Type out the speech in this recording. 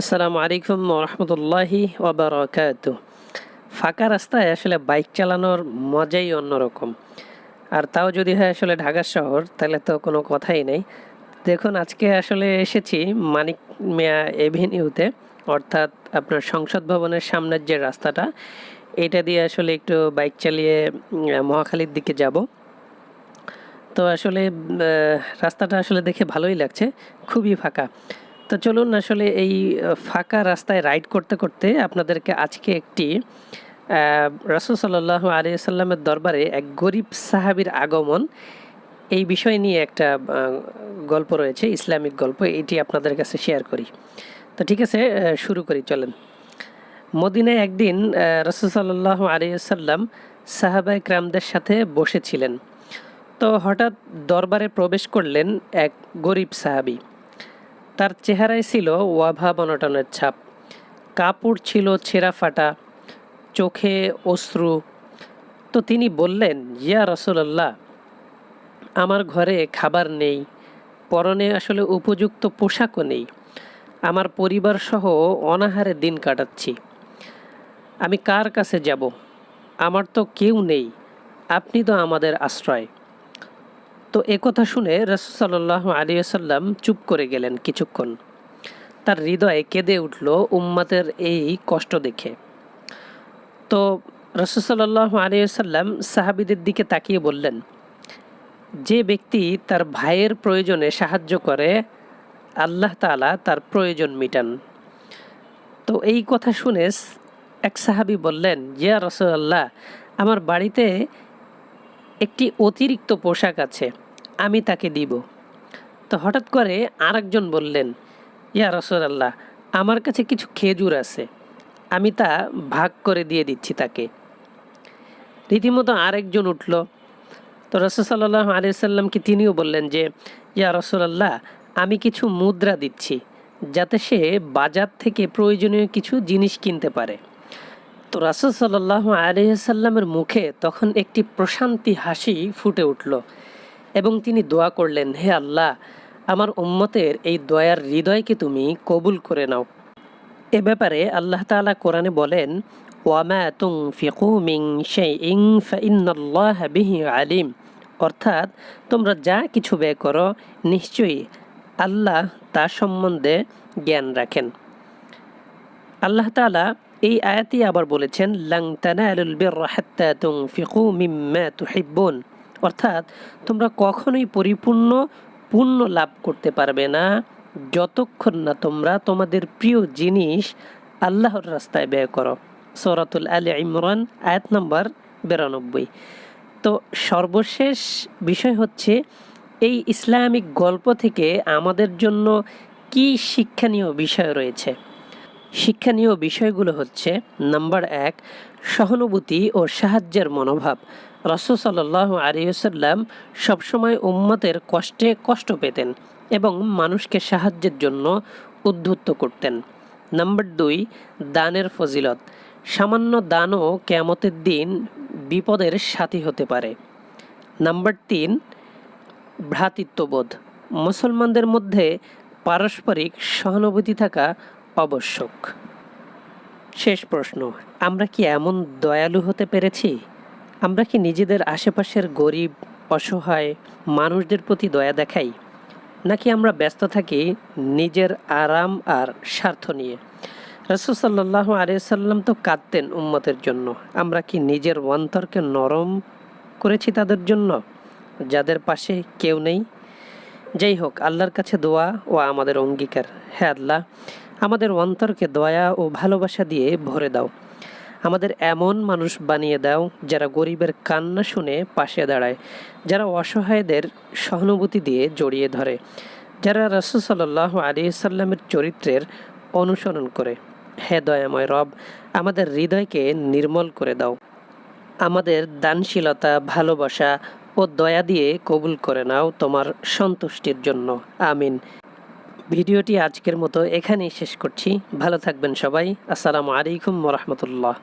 আসসালামু আলাইকুম রহমতুল্লাহি ওবরাকাত ফাঁকা রাস্তায় আসলে বাইক চালানোর মজাই অন্যরকম। আর তাও যদি হয় আসলে ঢাকা শহর, তাহলে তো কোনো কথাই নেই। দেখুন, আজকে আসলে এসেছি মানিক মিয়া এভিনিউতে, অর্থাৎ আপনার সংসদ ভবনের সামনের যে রাস্তাটা, এটা দিয়ে আসলে একটু বাইক চালিয়ে মহাখালীর দিকে যাব। তো আসলে রাস্তাটা আসলে দেখে ভালোই লাগছে, খুবই ফাঁকা। তো চলুন আসলে এই ফাঁকা রাস্তায় রাইড করতে করতে আপনাদেরকে আজকে একটি রাসুল সাল্লাহ আলী সাল্লামের দরবারে এক গরিব সাহাবির আগমন। এই বিষয় নিয়ে একটা গল্প রয়েছে, ইসলামিক গল্প, এটি আপনাদের কাছে শেয়ার করি। তো ঠিক আছে শুরু করি, চলেন। মদিনায় একদিন রসুল সাল্লাহ আলিয়াল্লাম সাহাবাই ক্রামদের সাথে বসেছিলেন। তো হঠাৎ দরবারে প্রবেশ করলেন এক গরিব সাহাবি। তার চেহারায় ছিল ওয়াভা বনটনের ছাপ। কাপড় ছিল ছেঁড়া ফাটা, চোখে অশ্রু। তো তিনি বললেন, ইয়া রসুলাল্লাহ, আমার ঘরে খাবার নেই, পরনে আসলে উপযুক্ত পোশাকও নেই, আমার পরিবার সহ অনাহারে দিন কাটাচ্ছি। আমি কার কাছে যাব? আমার তো কেউ নেই, আপনি তো আমাদের আশ্রয়। তো একথা শুনে রসুসাল্লাহ আলিয়াল্লাম চুপ করে গেলেন কিছুক্ষণ। তার হৃদয়ে কেঁদে উঠল উম্মাতের এই কষ্ট দেখে। তো রসুসাল্লাহ আলিয়াল্লাম সাহাবিদের দিকে তাকিয়ে বললেন, যে ব্যক্তি তার ভাইয়ের প্রয়োজনে সাহায্য করে, আল্লাহ তাআলা তার প্রয়োজন মিটান। তো এই কথা শুনে এক সাহাবি বললেন জিয়া রসুল্লাহ আমার বাড়িতে একটি অতিরিক্ত পোশাক আছে, আমি তাকে দিব। তো হঠাৎ করে আরেকজন বললেন, ইয়া রসুলাল্লাহ, আমার কাছে কিছু খেজুর আছে, আমি তা ভাগ করে দিয়ে দিচ্ছি তাকে। রীতিমতো আরেকজন উঠল। তো রসুসাল্লাহ আলিয়া সাল্লামকে তিনিও বললেন যে, ইয়া রসুলাল্লাহ, আমি কিছু মুদ্রা দিচ্ছি, যাতে সে বাজার থেকে প্রয়োজনীয় কিছু জিনিস কিনতে পারে। তো রাসুল সাল্লাহ আলিয়াল্লামের মুখে তখন একটি প্রশান্তি হাসি ফুটে উঠল এবং তিনি দোয়া করলেন, হে আল্লাহ, আমার উম্মতের এই দয়ার হৃদয়কে তুমি কবুল করে নাও। এ ব্যাপারে আল্লাহ তাআলা কোরআনে বলেন, ওয়ামা তুং ফিকু মিং বিহি আলিম। অর্থাৎ তোমরা যা কিছু ব্যয় করো, নিশ্চয়ই আল্লাহ তা সম্বন্ধে জ্ঞান রাখেন। আল্লাহ তাআলা এই আয়াতি আবার বলেছেন, লাং অর্থাৎ, তোমরা কখনোই পরিপূর্ণ, পূর্ণ লাভ করতে পারবে না, যতক্ষণ না তোমরা তোমাদের প্রিয় জিনিস আল্লাহর রাস্তায় ব্যয় করো। সরাতুল আলী ইমরান, আয়াত নম্বর বিরানব্বই। তো সর্বশেষ বিষয় হচ্ছে, এই ইসলামিক গল্প থেকে আমাদের জন্য কি শিক্ষণীয় বিষয় রয়েছে? শিক্ষণীয় বিষয়গুলো হচ্ছে, নাম্বার এক, সহানুভূতি ও সাহায্যের মনোভাব। রসুল সাল্লাহ আলিয়াল্লাম সবসময় উম্মতের কষ্টে কষ্ট পেতেন এবং মানুষকে সাহায্যের জন্য উদ্ধুত্ত করতেন। নাম্বার দুই, দানের ফজিলত। সামান্য দানও কেয়ামতের দিন বিপদের সাথী হতে পারে। নাম্বার তিন, ভ্রাতৃত্ববোধ। মুসলমানদের মধ্যে পারস্পরিক সহানুভূতি থাকা আবশ্যক। শেষ প্রশ্ন, আমরা কি এমন দয়ালু হতে পেরেছি? আমরা কি নিজেদের আশেপাশের গরিব, অসহায় মানুষদের প্রতি দয়া দেখাই? নাকি আমরা ব্যস্ত থাকি নিজের আরাম আর স্বার্থ নিয়ে? রসুল সাল্লাহ আলিয়াল্লাম তো কাঁদতেন উম্মতের জন্য। আমরা কি নিজের অন্তরকে নরম করেছি তাদের জন্য? যাদের পাশে কেউ নেই? যাই হোক, আল্লাহর কাছে দোয়া ও আমাদের অঙ্গীকার। হ্যাঁ আল্লাহ আমাদের অন্তরকে দয়া ও ভালোবাসা দিয়ে ভরে দাও। আমাদের এমন মানুষ বানিয়ে দাও যারা গরিবের কান্না শুনে পাশে দাঁড়ায়, যারা অসহায়দের সহানুভূতি দিয়ে জড়িয়ে ধরে, যারা রসুল সাল্লাহ আলী সাল্লামের চরিত্রের অনুসরণ করে। হে দয়াময় রব, আমাদের হৃদয়কে নির্মল করে দাও। আমাদের দানশীলতা, ভালোবাসা ও দয়া দিয়ে কবুল করে নাও তোমার সন্তুষ্টির জন্য। আমিন। ভিডিওটি আজকের মতো এখানেই শেষ করছি। ভালো থাকবেন সবাই। আসসালামু আলাইকুম রহমতুল্লাহ।